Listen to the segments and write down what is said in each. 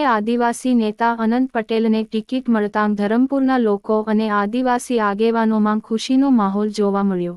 લોકપ્રિય આદિવાસી નેતા અનંત પટેલને ટિકિટ મળતાં ધરમપુરના લોકો અને આદિવાસી આગેવાનોમાં ખુશીનો માહોલ જોવા મળ્યો.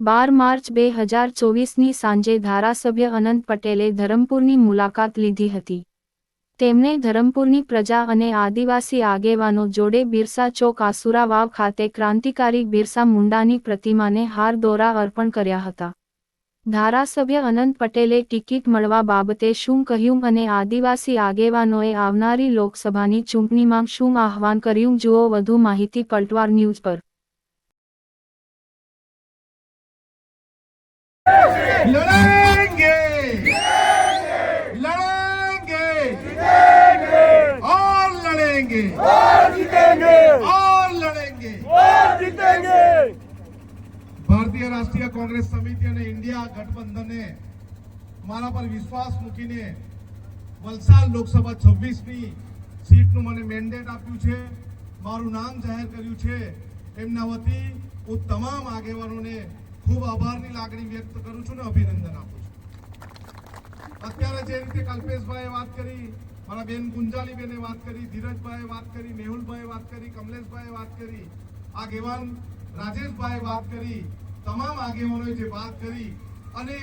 બાર માર્ચ બે હજાર ચોવીસની સાંજે ધારાસભ્ય અનંત પટેલે ધરમપુરની મુલાકાત લીધી હતી. તેમણે ધરમપુરની પ્રજા અને આદિવાસી આગેવાનો જોડે બિરસા ચોક આસુરા વાવ ખાતે ક્રાંતિકારી બિરસા મુંડાની પ્રતિમાને હાર દોરા અર્પણ કર્યા હતા. ધારાસભ્ય અનંત પટેલે ટિકિટ મળવા બાબતે શું કહ્યું અને આદિવાસી આગેવાનોએ આવનારી લોકસભાની ચૂંટણીમાં શું આહવાન કર્યું જુઓ વધુ માહિતી પલટવાર ન્યૂઝ પર लड़ेंगे लड़ेंगे और लड़ेंगे और जीतेंगे और लड़ेंगे और जीतेंगे ભારતીય રાષ્ટ્રીય કોંગ્રેસ સમિતિ અને ઇન્ડિયા ગઠબંધને મારા પર વિશ્વાસ મૂકીને વલસાડ લોકસભા છવ્વીસની સીટનું મને મેન્ડેટ આપ્યું છે. મારું નામ જાહેર કર્યું છે. એમના વતી હું તમામ આગેવાનોને ખૂબ આભારની લાગણી વ્યક્ત કરું છું ને અભિનંદન આપું છું. અત્યારે જે રીતે કલ્પેશભાઈએ વાત કરી, મારા બેન ગુંજાલીબેને વાત કરી, ધીરજભાઈએ વાત કરી, મેહુલભાઈએ વાત કરી, કમલેશભાઈએ વાત કરી, આગેવાન રાજેશભાઈએ વાત કરી, તમામ આગેવાનોએ જે વાત કરી અને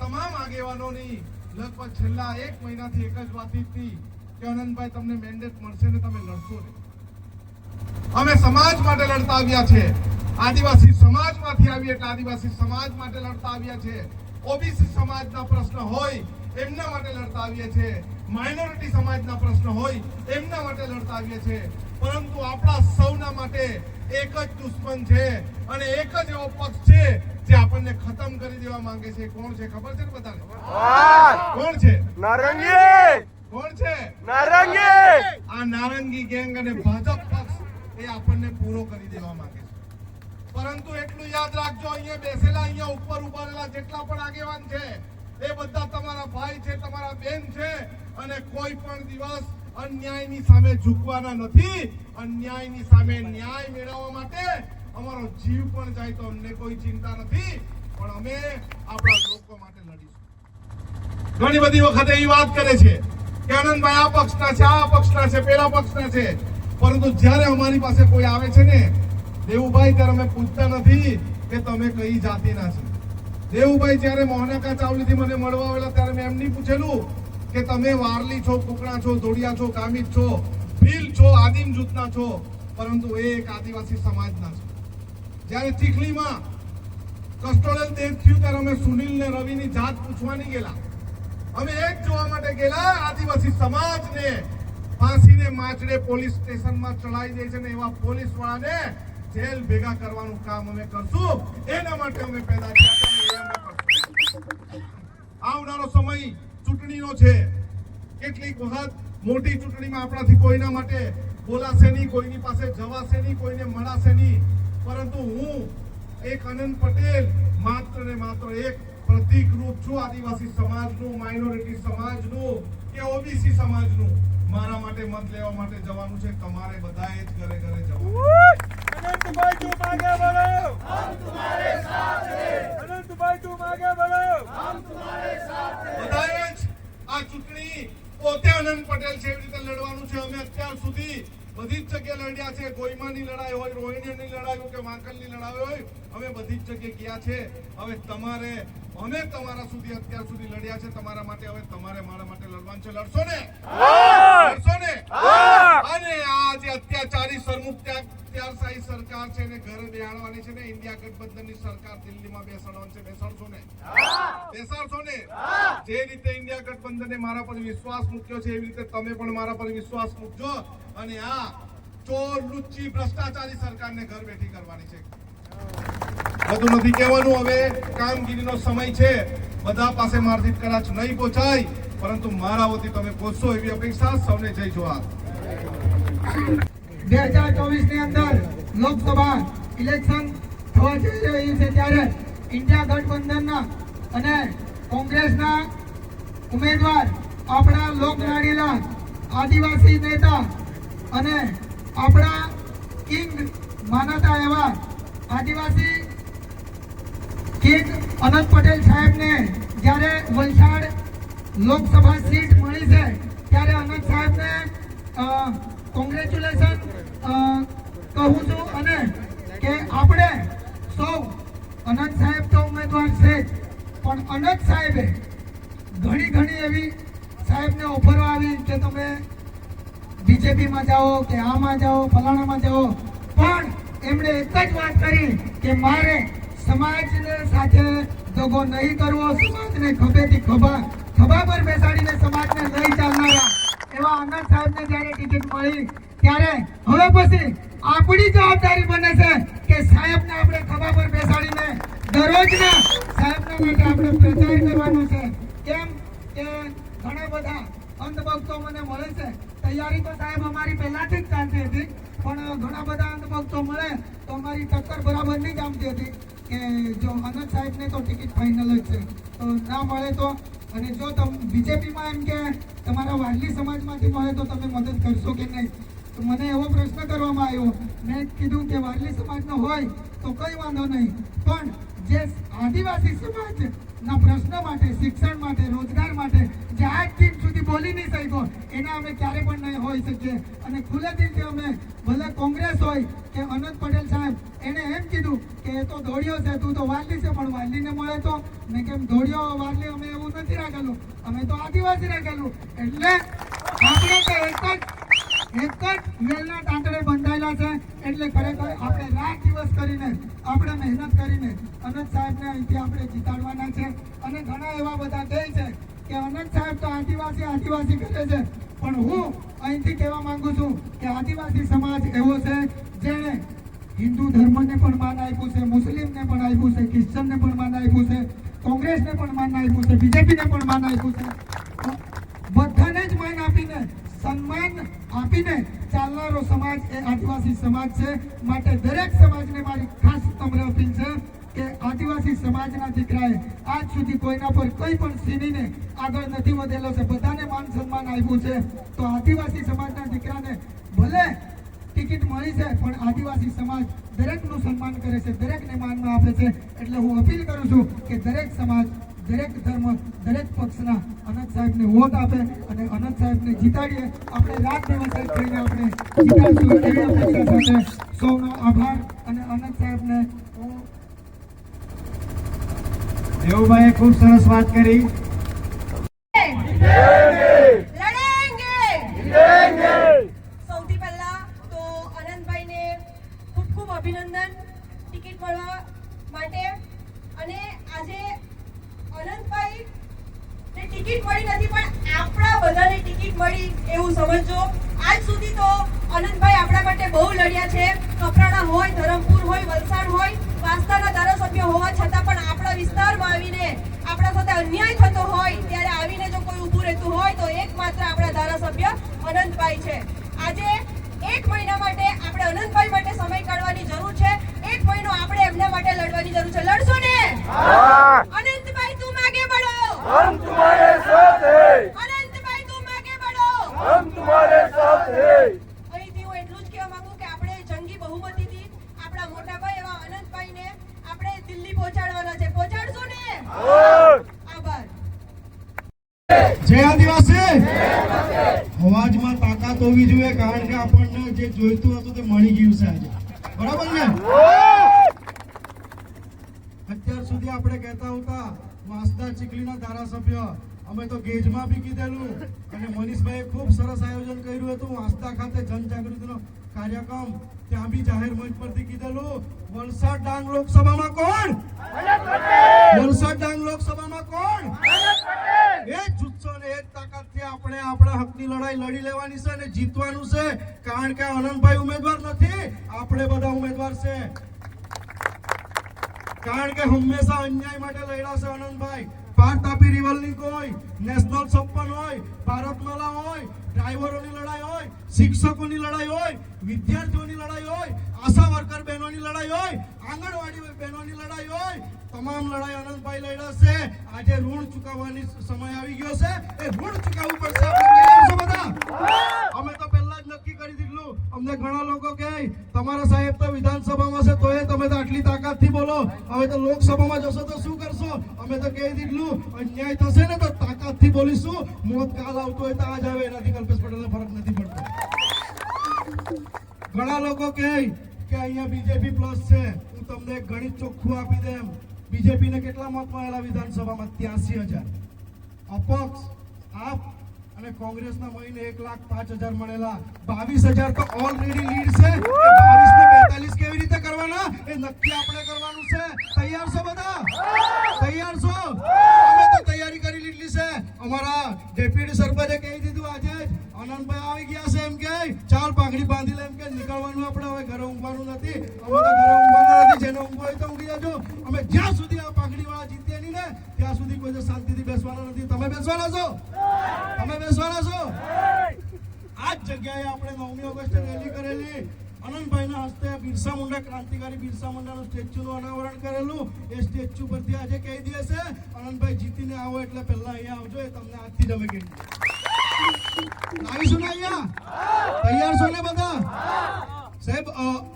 તમામ આગેવાનોની લગભગ છેલ્લા એક મહિનાથી એક જ વાત હતી કે, અનંતભાઈ, તમને મેન્ડેટ મળશે ને તમે લડશો ને? અમે સમાજ માટે લડતા આવ્યા છે. આદિવાસી સમાજમાંથી આવીએ એટલે આદિવાસી સમાજ માટે લડતા આવ્યા છે. ઓબીસી સમાજના પ્રશ્ન હોય, એમના માટે લડતા આવ્યા છે. માઇનોરિટી સમાજના પ્રશ્ન હોય, એમના માટે લડતા આવ્યા છે. પરંતુ આપણા સૌના માટે એક જ દુશ્મન છે અને એક જ એવો પક્ષ છે જે આપણને ખતમ કરી દેવા માંગે છે. કોણ છે? ખબર છે ને બધાને? કોણ છે? નારંગી. કોણ છે? નારંગી. આ નારંગી ગેંગ અને ભાજપ પક્ષ એ આપણને પૂરો કરી દેવા માંગે છે. પરંતુ એટલું યાદ રાખજો અહીંયા બેસેલા અહીંયા ઉપર ઉભારેલા જેટલા પણ આગેવાન છે એ બધા તમારા ભાઈ છે તમારા બેન છે અને કોઈ પણ દિવસ અન્યાયની સામે ઝૂકવાના નથી. અન્યાયની સામે ન્યાય મેળવવા માટે અમારો જીવ પણ જાય તો અમને કોઈ ચિંતા નથી. પણ અમે આપણા લોકો માટે લડીશું. ઘણી બધી વખતે એ વાત કરે છે કે આનંદભાઈ, આ પક્ષના છે, આ પક્ષના છે, પેલા પક્ષના છે. પરંતુ જ્યારે અમારી પાસે કોઈ આવે છે ને, દેવુભાઈ, ત્યારે અમે પૂછતા નથી કે તમે કઈ જાતિના છો. દેવુભાઈ, જ્યારે મોહનકા ચાવલીથી મને મળવા આવેલા, ત્યારે મેં એમ નહીં પૂછેલું કે તમે વારલી છો, કુકડા છો ધોડિયા છો, ગામિત છો, ભીલ છો, આદિમ જૂથના છો, પરંતુ એ એક આદિવાસી સમાજના છે. જ્યારે ચીખલીમાં કસ્ટોડિયલ ડેથ થયું ત્યારે અમે સુનિલ ને રવિની જાત પૂછવા નહીં ગયેલા. અમે એક જોવા માટે ગયેલા, આદિવાસી સમાજને ફાંસીને માછડે પોલીસ સ્ટેશનમાં ચડાઈ દે છે ને એવા પોલીસ વાળાને જેલ ભેગા કરવાનું કામ અમે કરશું. એના માટે અમે પેદા થયા. આવનારો સમય ચૂંટણીઓ છે. કેટલીક વખત મોટી ચૂંટણીમાં આપણાથી કોઈના માટે બોલાશે નહીં કોઈની પાસે જવાશે નહીં કોઈને મળાશે નહીં. પરંતુ હું એક અનંત પટેલ માત્ર ને માત્ર એક પ્રતિક રૂપ છું આદિવાસી સમાજનું માઇનોરિટી સમાજનું કે ઓબીસી સમાજનું. મારા માટે મત લેવા માટે જવાનું છે. તમારે બધાએ જ ઘરે ઘરે જવાનું. બધાએ આ ચૂંટણી પોતે આનંદ પટેલ છે એવી રીતે લડવાનું છે. અમે અત્યાર સુધી બધી જ જગ્યાએ લડ્યા છે. ગોઈમાની લડાઈ હોય રોહિણીની લડાઈ હોય કે વાંકલની લડાઈ હોય અમે બધી જ જગ્યાએ ગયા છે. હવે તમારે અમે તમારા સુધી અત્યાર સુધી લડ્યા છે. તમારા માટે હવે તમારે મારા માટે લડવાનું છે. લડશો ને? લડશો ને? અને આ જે અત્યાચારી સરમુખત્યારશાહી સરકાર છે ને ઘર બેહાડવાની છે ને ઇન્ડિયા ગઠબંધનની સરકાર દિલ્હીમાં બેસાડવાની છે. બેસાડશો ને? બેસાડશો ને? જે રીતે ઇન્ડિયા ગઠબંધને મારા પર વિશ્વાસ મૂક્યો છે એવી રીતે તમે પણ મારા પર વિશ્વાસ મૂકજો. અને આ ચોર લુચ્ચી ભ્રષ્ટાચારી સરકારને ઘર બેઠી કરવાની છે. બધું નથી કહેવાનું. હવે કામગીરીનો સમય છે. બધા પાસે મારથી કદાચ નહીં પહોંચાય. પરંતુ મારા વતી તમે પહોંચશો એવી અપેક્ષા સૌને જય જોહાર બે હજાર ચોવીસની અંદર લોકસભા ઇલેક્શન થવા જઈ રહ્યું છે ત્યારે ઇન્ડિયા ગઠબંધનના અને કોંગ્રેસના ઉમેદવાર, આપણા લોકલાડીલા આદિવાસી નેતા અને આપણા કિંગ માનતા એવા આદિવાસી કિંગ અનંત પટેલ સાહેબને જ્યારે વલસાડ લોકસભા સીટ મળી છે, ત્યારે અનંત કોંગ્રેચ્યુલેશન કહું છું અને કે આપણે સૌ અનંત સાહેબ તો ઉમેદવાર છે પણ અનંત સાહેબે ઘણી ઘણી એવી સાહેબને ઓફરો આવી કે તમે બીજેપીમાં જાઓ, કે આમાં જાઓ, ફલાણામાં જાઓ. પણ એમણે એક જ વાત કરી કે મારે સમાજને સાથે દગો નહીં કરવો, સમાજને ખભેથી ખભા ખભા પર બેસાડીને સમાજને લઈ ચાલનારા એવા આનંદ સાહેબને જ્યારે ટિકિટ મળી, ત્યારે હવે પછી આપણી જવાબદારી બને છે કે સાહેબને આપણે ખભા પર બેસાડીને દરરોજના સાહેબના માટે આપણે પ્રચાર કરવાનો છે. કેમ કે ઘણા બધા અંધભક્તો મને મળે છે. તૈયારી તો સાહેબ અમારી પહેલાથી જ ચાલતી હતી, પણ ઘણા બધા અંધભક્તો મળે તો અમારી ટક્કર બરાબર નહીં જામતી હતી કે જો અનંત સાહેબને તો ટિકિટ ફાઇનલ જ છે. તો ના મળે તો અને જો તમ, બીજેપીમાં એમ કે તમારા વાડલી સમાજમાંથી મળે તો તમે મદદ કરશો કે નહીં? તો મને એવો પ્રશ્ન કરવામાં આવ્યો. મેં કીધું કે વાડલી સમાજનો હોય તો કંઈ વાંધો નહીં. પણ જે આદિવાસી સમાજના પ્રશ્ન માટે, શિક્ષણ માટે, રોજગાર માટે જે આજ સુધી બોલી નહીં શક્યો, એના અમે ક્યારે પણ નહીં હોઈ શકીએ. અને ખુલ્લે દિલથી અમે, ભલે કોંગ્રેસ હોય કે અનંત પટેલ સાહેબ, એણે એમ કીધું કે એ તો દોડ્યો છે, તું તો વાલી છે, પણ વાલીને મળે તો? મેં કેમ દોડ્યો વાલી અમે એવું નથી રાખેલું. અમે તો આદિવાસી રાખેલું. એટલે આપણે તો એક જ એક જ વેલના ટાંકડે બંધાયેલા છે, એટલે ખરેખર આપણે રાત દિવસ કરીને, આપણે મહેનત કરીને અનંત સાહેબને અહીંથી આપણે જીતાડવાના છે. અને ઘણા એવા બધા કહે છે કે અનંત સાહેબ તો આદિવાસી આદિવાસી કરે છે. પણ હું અહીંથી કહેવા માંગુ છું કે આદિવાસી સમાજ એવો છે જેણે હિન્દુ ધર્મને પણ માન આપ્યું છે, મુસ્લિમને પણ આપ્યું છે ક્રિશ્ચનને પણ માન આપ્યું છે, કોંગ્રેસને પણ માન આપ્યું છે, બીજેપીને પણ માન આપ્યું છે બધાને જ માન આપીને સન્માન આપીને ચાલનારો સમાજ એ આદિવાસી સમાજ છે. માટે દરેક સમાજને મારી ખાસ તમને અપીલ છે કે આદિવાસી સમાજના દીકરાએ આજ સુધી કોઈના પર કોઈ પણ સીનીને આગળ નથી વધેલો છે. બધાને માન સન્માન આપ્યું છે. તો આદિવાસી સમાજના દીકરાને ભલે ટિકિટ મળી છે, પણ આદિવાસી સમાજ દરેકનું સન્માન કરે છે, દરેકને માનમાં આપે છે. એટલે હું અપીલ કરું છું કે દરેક સમાજ દરેક ધર્મ, દરેક પક્ષના અનંત સાહેબને વોટ આપે અને અનંત સાહેબને જીતાડીએ. આપણે રાત દિવસ થઈને આપણે જીતાડશું એવી અપેક્ષા સાથે સૌનો આભાર અને અનંત સાહેબને દેવુભાઈએ ખૂબ સરસ વાત કરી. સૌથી પહેલા તો આનંદભાઈને ખૂબ ખૂબ અભિનંદન ટિકિટ મળવા માટે. અને આજે આનંદભાઈ ને ટિકિટ મળી નથી, પણ આપણા બધાને ટિકિટ મળી એવું સમજજો. આજ સુધી તો અનંતભાઈ આપણા માટે બહુ લડ્યા છે. કપરાણા હોય, ધરમપુર હોય, વલસાડ હોય વાસ્તાના ધારાસભ્ય હોવા છતાં પણ આપણા વિસ્તારમાં આવીને આપણા સાથે અન્યાય થતો હોય, ત્યારે આવીને જો કોઈ ઊભું રહેતું હોય, તો એકમાત્ર આપણા ધારાસભ્ય અનંતભાઈ છે. આજે એક મહિના માટે આપણે અનંતભાઈ માટે સમય કાઢવાની જરૂર છે. એક મહિનો આપણે એમના માટે લડવાની જરૂર છે. લડશો ને? અનંતભાઈને આપણે દિલ્હી પહોંચાડવાના છે. પહોંચાડશો ને? આભાર. જય આદિવાસી. અવાજમાં તાકાત હોવી જોઈએ કારણ કે આપણને જે જોઈતું હતું તે મળી ગયું છે આજે. બરાબર ને? અત્યાર સુધી આપણે કહેતા હતા વાંસદા ચીખલીના ધારાસભ્ય અમે તો ગેજમાં બી કીધેલું. અને મનીષભાઈએ ખૂબ સરસ આયોજન કર્યું હતું. વાંસદા ખાતે જનજાગૃતિનો કાર્યક્રમ ત્યાં બી જાહેર મંચ પરથી કીધેલું. વલસાડ ડાંગ લોકસભામાં કોણ? વલસાડ ડાંગ લોકસભામાં કોણ? એ જુસ્સો ને એક તાકાતથી આપણે આપણા હકની લડાઈ લડી લેવાની છે અને જીતવાનું છે. કારણ કે અનંતભાઈ ઉમેદવાર નથી, આપણે બધા ઉમેદવાર છે. કારણ કે હંમેશા અન્યાય માટે લડ્યા છે આનંદભાઈ પાર તાપી રિવલની કોઈ નેશનલ સંપન્ન હોય, ભારતમાલા હોય, ડ્રાઈવરોની લડાઈ હોય, શિક્ષકોની લડાઈ હોય, વિદ્યાર્થીઓની લડાઈ હોય, આશા વર્કર બહેનોની લડાઈ હોય, આંગણવાડી બહેનોની લડાઈ હોય, તમામ લડાઈ આનંદભાઈ લડ્યા છે. આજે ઋણ ચૂકવવાની સમય આવી ગયો છે. એ ઋણ ચૂકવવું પડશે બધા જ નક્કી કરી દીધું. અમને ઘણા લોકો કહે, તમારા સાહેબ તો વિધાનસભામાં છે, તોય તમે તો આટલી તાકાતથી બોલો. હવે તો લોકસભામાં જશો તો શું કરશો? અમે તો કહી દીધું, અન્યાય થશે ને તો તાકાતથી બોલીશું. મોત કાલ આવતો હોય તો આજ આવે, એનાથી કલ્પેશ પટેલને ફરક નથી પડતો. ઘણા લોકો કહે કે અહીંયા બીજેપી પ્લસ છે. હું તમને ગણિત ચોખ્ખું આપી દેમ બીજેપી ને કેટલા મત મળેલા વિધાનસભામાં? ત્યાસી હજાર. અપક્ષ, આપ અને કોંગ્રેસના મહિને એક લાખ પાંચ હજાર મળેલા બાવીસ હજાર તો ઓલરેડી લીડ છે. બેતાલીસ કેવી રીતે કરવાના? એ નક્કી આપણે કરવાનું છે. તૈયાર છો બધા? તૈયાર છો? અમે તો તૈયારી કરી લીધી છે. અમારા ડેપ્યુટી સરપંચે કહી દીધું આજે આનંદભાઈ આવી ગયા છે એમ કે ચાલ પાઘડી બાંધી લે એમ કે, નીકળવાનું આપણે હવે ઘરે ઊંઘવાનું નથી. અમે તો ઘરે ઊંઘવાનું નથી. જેને ઊંઘવું હોય તો ઊંઘી જજો અમે જ્યાં સુધી આ પાઘડી વાળા જીતીએ નહીં ને, ત્યાં સુધી કોઈ શાંતિથી બેસવાના નથી. તમે બેસવાના છો? તમે બેસવાના છો? આ જ જગ્યાએ આપણે નવમી ઓગસ્ટે રેલી કરેલી. અનંતભાઈના હસ્તે બિરસા મુંડા ક્રાંતિકારી બિરસા મુંડાનું સ્ટેચ્યુનું અનાવરણ કરેલું. એ સ્ટેચ્યુ પરથી આજે કહી દે છે, અનંતભાઈ જીતીને આવો એટલે પહેલા અહીંયા આવજો, એ તમને આજથી જ અમે કહી. આવીશું ને અહીંયા? તૈયાર છો ને બધા? સાહેબ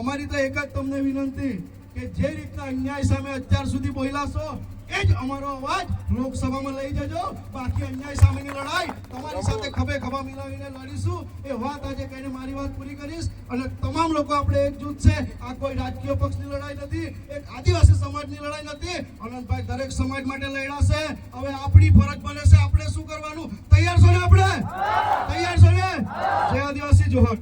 અમારી તો એક જ તમને વિનંતી. કે જે રીતના અન્યાય સામે અત્યાર સુધી બોલ્યા છો એ જ અમારો અવાજ લોકસભામાં લઈ જજો. બાકી અન્યાય સામેની લડાઈ તમારી સાથે ખભે ખભા મિલાવીને લડીશું. એ વાત આજે કહીને મારી વાત પૂરી કરીશ. અને તમામ લોકો આપણે એકજૂથ છે. આ કોઈ રાજકીય પક્ષની લડાઈ નથી. એક આદિવાસી સમાજની લડાઈ નથી. અનંતભાઈ દરેક સમાજ માટે લડ્યા છે. હવે આપણી ફરજ બને છે. આપણે શું કરવાનું? તૈયાર છો ને આપણે? તૈયાર છો ને? જય આદિવાસી જોહર